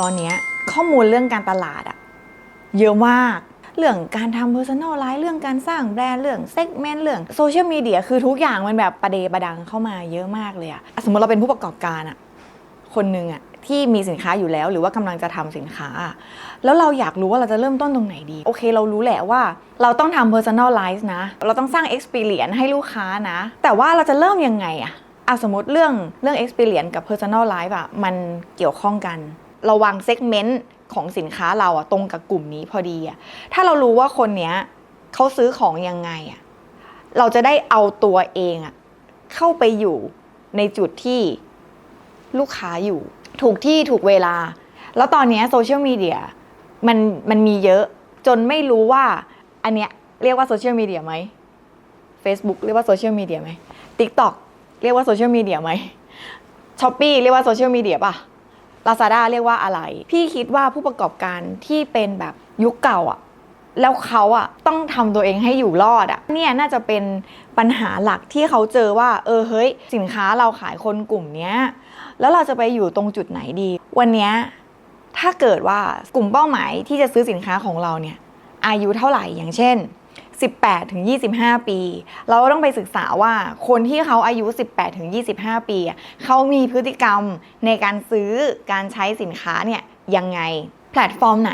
ตอนนี้ข้อมูลเรื่องการตลาดอะเยอะมาก เรื่องการทำ personal line เรื่องการสร้างแบรนด์ เรื่อง segment เรื่องโซเชียลมีเดียคือทุกอย่างมันแบบประเดประดังเข้ามาเยอะมากเลยอะสมมติเราเป็นผู้ประกอบการอะคนหนึ่งอะที่มีสินค้าอยู่แล้วหรือว่ากำลังจะทำสินค้าอะแล้วเราอยากรู้ว่าเราจะเริ่มต้นตรงไหนดี โอเค เรารู้แหละว่า เราต้องทำ personal line นะ เราต้องสร้าง experience ให้ลูกค้านะ แต่ว่าเราจะเริ่มยังไงอะอะสมมติเรื่องเรื่อง experience กับ personal life อะมันเกี่ยวข้องกัน เราวาง segment ของสินค้าเราอะตรงกับกลุ่มนี้พอดีอะถ้าเรารู้ว่าคนเนี้ยเขาซื้อของยังไงอะเราจะได้เอาตัวเองอะเข้าไปอยู่ในจุดที่ลูกค้าอยู่ ถูกที่ถูกเวลา แล้วตอนเนี้โซเชียลมีเดียมันมันมีเยอะจนไม่รู้ว่า อันเนี้ยเรียกว่าโซเชียลมีเดียไหม Facebook เรียกว่าโซเชียลมีเดียไหม TikTok เรียกว่าโซเชียลมีเดียไหมช้อปปีเรียกว่าโซเชียลมีเดียป่ะ Lazada เรียกว่าอะไร พี่คิดว่าผู้ประกอบการที่เป็นแบบยุคเก่าอะแล้วเขาอะต้องทำตัวเองให้อยู่รอดอะเนี่ยน่าจะเป็นปัญหาหลักที่เขาเจอว่า เออเฮ้ย สินค้าเราขายคนกลุ่มเนี้ยแล้วเราจะไปอยู่ตรงจุดไหนดี วันเนี้ยถ้าเกิดว่ากลุ่มเป้าหมายที่จะซื้อสินค้าของเราเนี่ยอายุเท่าไหร่อย่างเช่น 18ถึง25 ปี เราก็ต้องไปศึกษาว่าคนที่เขาอายุ 18ถึง25 ปีเขามีพฤติกรรมในการซื้อการใช้สินค้าเนี่ยยังไง แพลตฟอร์มไหน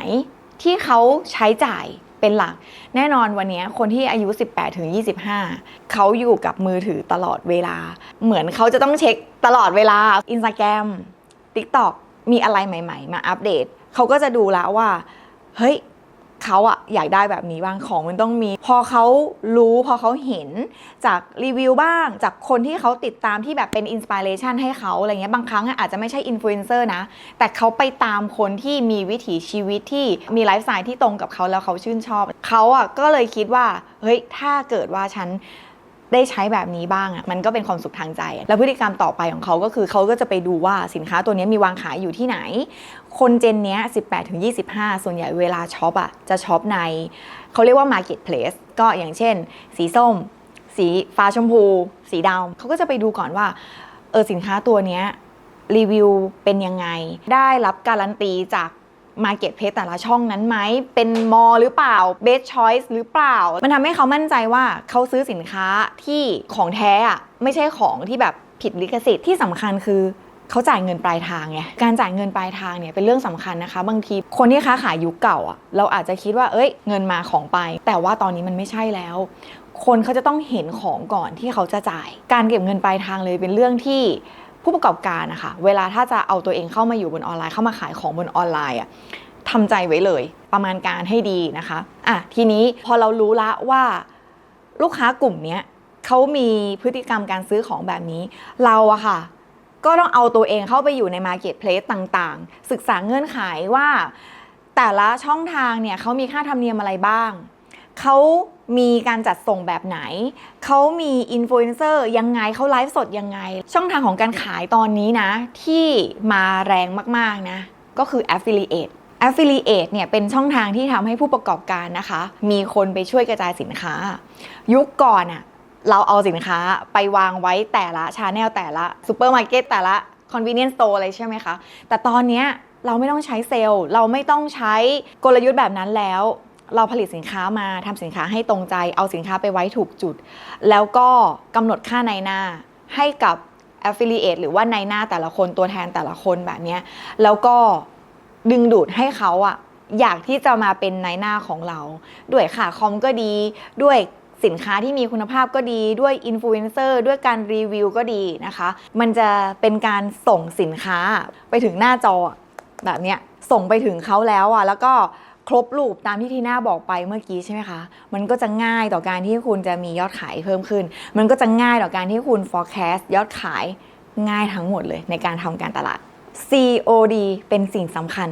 ที่เขาใช้จ่ายเป็นหลัก แน่นอนวันนี้คนที่อายุ 18ถึง25 เขาอยู่กับมือถือตลอดเวลา เหมือนเขาจะต้องเช็คตลอดเวลา Instagram TikTok มีอะไรใหม่ ๆ มาอัปเดต เขาก็จะดูแล้วว่า เฮ้ย เขาอะอยากได้แบบนี้บ้างของมันต้องมี พอเขารู้พอเขาเห็นจากรีวิวบ้าง จากคนที่เขาติดตามที่แบบเป็นอินสปิเรชันให้เขาอะไรเงี้ยบางครั้งอะอาจจะไม่ใช่อินฟลูเอนเซอร์นะ แต่เขาไปตามคนที่มีวิถีชีวิตที่มีไลฟ์สไตล์ที่ตรงกับเขาแล้วเขาชื่นชอบ เขาอะก็เลยคิดว่าเฮ้ยถ้าเกิดว่าฉัน ได้ใช้แบบนี้บ้างอะมันก็เป็นความสุขทางใจ แล้วพฤติกรรมต่อไปของเขาก็คือเขาก็จะไปดูว่าสินค้าตัวนี้มีวางขายอยู่ที่ไหน คนเจนเนี้ย 18 ถึง 25 ส่วนใหญ่เวลาช็อปอะจะช็อปใน เขาเรียกว่า Marketplace ก็อย่างเช่น สีส้ม สีฟ้าชมพู สีดำเขาก็จะไปดูก่อนว่าเออสินค้าตัวนี้รีวิวเป็นยังไง ได้รับการันตีจาก Market p l a c e แต่ละช่องนั้นไหม เป็นมอหรือเปล่า Best Choice หรือเปล่า มันทำให้เขามั่นใจว่าเขาซื้อสินค้าที่ของแท้อะไม่ใช่ของที่แบบผิดลิขสิทธิ์ที่สำคัญคือเขาจ่ายเงินปลายทางไง การจ่ายเงินปลายทางเนี่ยเป็นเรื่องสำคัญนะคะ บางทีคนที่ค้าขายยุคเก่าอะเราอาจจะคิดว่าเอ้ยเงินมาของไป แต่ว่าตอนนี้มันไม่ใช่แล้ว คนเขาจะต้องเห็นของก่อนที่เขาจะจ่าย การเก็บเงินปลายทางเลยเป็นเรื่องที่ ผู้ประกอบการนะคะเวลาถ้าจะเอาตัวเองเข้ามาอยู่บนออนไลน์เข้ามาขายของบนออนไลน์อะทำใจไว้เลยประมาณการให้ดีนะคะอะทีนี้พอเรารู้ละว่าลูกค้ากลุ่มเนี้ยเขามีพฤติกรรมการซื้อของแบบนี้ เราอะค่ะ ก็ต้องเอาตัวเองเข้าไปอยู่ใน Marketplace ต่างๆ ศึกษาเงื่อนไขว่า แต่ละช่องทางเนี่ยเขามีค่าธรรมเนียมอะไรบ้างเขา มีการจัดส่งแบบไหน เขามีอินฟลูเอนเซอร์ยังไงเขาไลฟ์สดยังไง ช่องทางของการขายตอนนี้นะ ที่มาแรงมากๆนะ ก็คือ Affiliate Affiliate เนี่ยเป็นช่องทางที่ทำให้ผู้ประกอบการนะคะ มีคนไปช่วยกระจายสินค้า ยุคก่อนอะเราเอาสินค้าไปวางไว้แต่ละชาแนลแต่ละซูเปอร์มาร์เก็ตแต่ละ convenience store อะไรใช่ไหมคะ แต่ตอนเนี้ยเราไม่ต้องใช้เซลล์ เราไม่ต้องใช้กลยุทธ์แบบนั้นแล้ว เราผลิตสินค้ามาทำสินค้าให้ตรงใจ เอาสินค้าไปไว้ถูกจุด แล้วก็กำหนดค่าในหน้าให้กับ affiliate หรือว่าในหน้าแต่ละคนตัวแทนแต่ละคนแบบนี้แล้วก็ดึงดูดให้เขาอะอยากที่จะมาเป็นในหน้าของเรา ด้วยค่าคอมก็ดีด้วยสินค้าที่มีคุณภาพก็ดีด้วยอินฟลูเอนเซอร์ด้วยการรีวิวก็ดีนะคะ มันจะเป็นการส่งสินค้าไปถึงหน้าจอแบบเนี้ยส่งไปถึงเขาแล้วอะแล้วก็ ครบลูปตามที่ทีน่าบอกไปเมื่อกี้ใช่ไหมคะ มันก็จะง่ายต่อการที่คุณจะมียอดขายเพิ่มขึ้น มันก็จะง่ายต่อการที่คุณ forecast ยอดขายง่ายทั้งหมดเลยในการทำการตลาด COD เป็นสิ่งสำคัญ